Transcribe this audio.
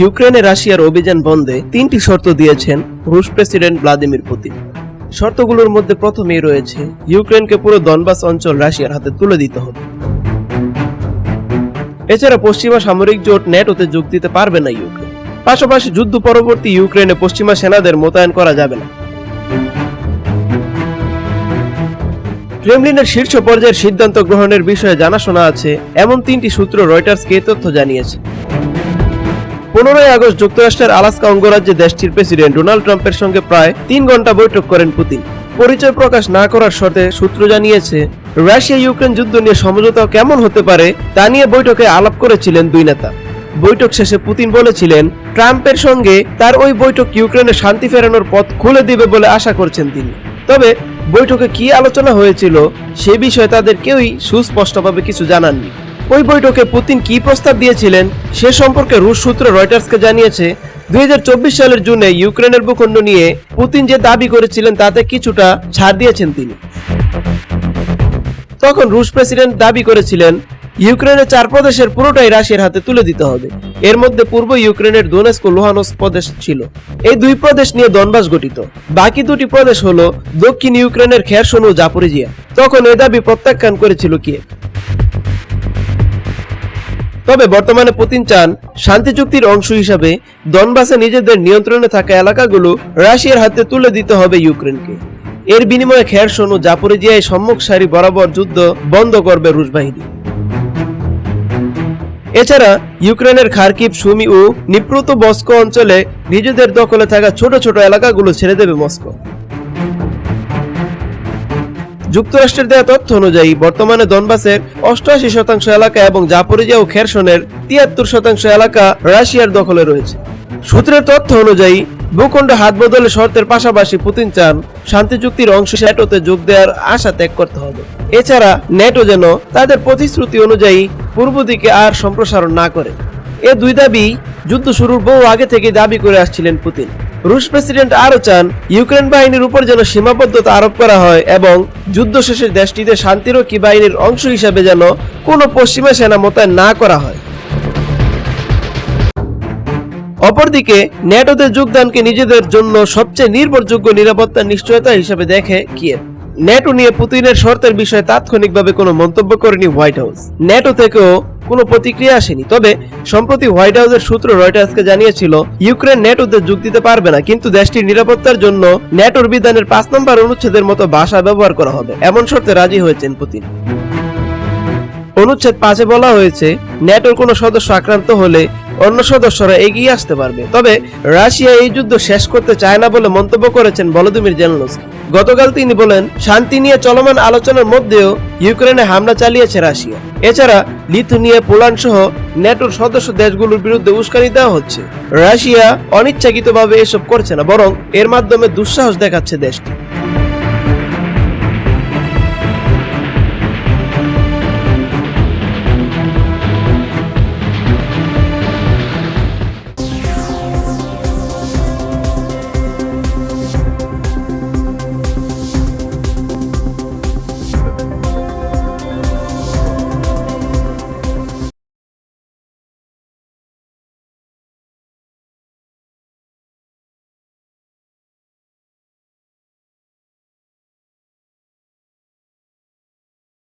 ইউক্রেনে রাশিয়ার অভিযান বন্ধে তিনটি শর্ত দিয়েছেন রুশ প্রেসিডেন্ট ভ্লাদিমির পুতিন। শর্তগুলোর মধ্যে প্রথমেই রয়েছে, ইউক্রেনকে পুরো দনবাস অঞ্চল রাশিয়ার হাতে তুলে দিতে হবে। এছাড়া পশ্চিমা সামরিক জোট ন্যাটোতে যোগ দিতে পারবে না ইউক্রেন। পাশাপাশি যুদ্ধ পরবর্তী ইউক্রেনে পশ্চিমা সেনাদের মোতায়েন করা যাবে না। ক্রেমলিনের শীর্ষ পর্যায়ের সিদ্ধান্ত গ্রহণের বিষয়ে জানাশোনা আছে, এমন তিনটি সূত্র রয়টার্সকে তথ্য জানিয়েছে। পনেরোই আগস্ট যুক্তরাষ্ট্রের আলাস্কা অঙ্গরাজ্যে দেশটির প্রেসিডেন্ট ডোনাল্ড ট্রাম্পের সঙ্গে প্রায় তিন ঘণ্টা বৈঠক করেন পুতিন। পরিচয় প্রকাশ না করার শর্তে সূত্র জানিয়েছে রাশিয়া ইউক্রেন যুদ্ধ নিয়ে সমঝোতা কেমন হতে পারে তা নিয়ে বৈঠকে আলাপ করেছিলেন দুই নেতা। বৈঠক শেষে পুতিন বলেছিলেন, ট্রাম্পের সঙ্গে তার ওই বৈঠক ইউক্রেনে শান্তি ফেরানোর পথ খুলে দিবে বলে আশা করছেন তিনি। তবে বৈঠকে কি আলোচনা হয়েছিল সে বিষয়ে তাদের কেউই সুস্পষ্টভাবে কিছু জানাননি। ওই বৈঠকে পুতিন কি প্রস্তাব দিয়েছিলেন সে সম্পর্কে রুশ সূত্র রয়টার্সকে জানিয়েছে, দুই হাজার চব্বিশ সালের জুনে ইউক্রেনের ভূখণ্ড নিয়ে পুতিন যে দাবি করেছিলেন তাতে কিছুটা ছাড় দিয়েছেন তিনি। তখন রুশ প্রেসিডেন্ট দাবি করেছিলেন, ইউক্রেনের চার প্রদেশের পুরোটাই রাশিয়ার হাতে তুলে দিতে হবে। এর মধ্যে পূর্ব ইউক্রেনের দোনেস্ক ও লুহানস্ক প্রদেশ ছিল। এই দুই প্রদেশ নিয়ে দনবাস গঠিত। বাকি দুটি প্রদেশ হলো দক্ষিণ ইউক্রেনের খেরসন ও জাপরিজিয়া। তখন এ দাবি প্রত্যাখ্যান করেছিল কিয়েভ। তবে বর্তমানে পুতিন চান শান্তি চুক্তির অংশ হিসাবে দনবাসে নিজেদের নিয়ন্ত্রণে থাকা এলাকাগুলো রাশিয়ার হাতে তুলে দিতে হবে ইউক্রেনকে। এর বিনিময়ে খেরসন ও জাপরিজিয়ায় সম্মুখ সারি বরাবর যুদ্ধ বন্ধ করবে রুশ বাহিনী। এছাড়া ইউক্রেনের খার্কিভ, সুমি ও নিপ্রুত মস্কো অঞ্চলে নিজেদের দখলে থাকা ছোট ছোট এলাকাগুলো ছেড়ে দেবে মস্কো। যুক্তরাষ্ট্রের দেওয়া তথ্য অনুযায়ী, বর্তমানে দনবাসের অষ্টআশি শতাংশ এলাকা এবং জাপরিজা ও খেরসনের তিয়াত্তর শতাংশ এলাকা রাশিয়ার দখলে রয়েছে। সূত্রের তথ্য অনুযায়ী, ভূখণ্ড হাত বদলে শর্তের পাশাপাশি পুতিন চান শান্তি চুক্তির অংশ ন্যাটোতে যোগ দেওয়ার আশা ত্যাগ করতে হবে। এছাড়া ন্যাটো যেন তাদের প্রতিশ্রুতি অনুযায়ী পূর্ব দিকে আর সম্প্রসারণ না করে। এ দুই দাবি যুদ্ধ শুরুর বহু আগে থেকে দাবি করে আসছিলেন পুতিন। রুশ প্রেসিডেন্ট আরও চান ইউক্রেন বাহিনীর উপর যেন সীমাবদ্ধতা আরোপ করা হয় এবং যুদ্ধ শেষে দেশটিতে শান্তিরক্ষী বাহিনীর অংশ হিসাবে যেন কোনো পশ্চিমা সেনা মোতায়েন না করা হয়। অপরদিকে, ন্যাটোতে যোগদানকে নিজেদের জন্য সবচেয়ে নির্ভরযোগ্য নিরাপত্তার নিশ্চয়তা হিসেবে দেখে কিয়েভ। ন্যাটো নিয়ে পুতিনের শর্তের বিষয়ে তাৎক্ষণিকভাবে কোনো মন্তব্য করেনি হোয়াইট হাউস। ন্যাটো থেকেও কোনো প্রতিক্রিয়া আসেনি। তবে, সম্প্রতি হোয়াইট হাউসের সূত্র রয়টার্সকে জানিয়েছিল, ইউক্রেন ন্যাটোতে যোগ দিতে পারবে না, কিন্তু দেশটির নিরাপত্তার জন্য ন্যাটোর বিধানের পাঁচ নম্বর অনুচ্ছেদের মতো ভাষা ব্যবহার করা হবে। এমন শর্তে রাজি হয়েছেন পুতিন। অনুচ্ছেদ পাঁচে বলা হয়েছে ন্যাটোর কোনো সদস্য আক্রান্ত হলে অন্য সদস্যরা এগিয়ে আসতে পারবে। তবে, রাশিয়া এই যুদ্ধ শেষ করতে চায় না বলে মন্তব্য করেছেন ভলোদিমির জেলনস্কি। গতকাল তিনি বলেন, শান্তি নিয়ে চলমান আলোচনার মধ্যেও ইউক্রেনে হামলা চালিয়েছে রাশিয়া। এছাড়া লিথুনিয়া পোল্যান্ড সহ ন্যাটোর সদস্য দেশগুলোর বিরুদ্ধে উস্কানি দেওয়া হচ্ছে। রাশিয়া অনিচ্ছাকৃতভাবে এসব করছে না, বরং এর মাধ্যমে দুঃসাহস দেখাচ্ছে দেশটি।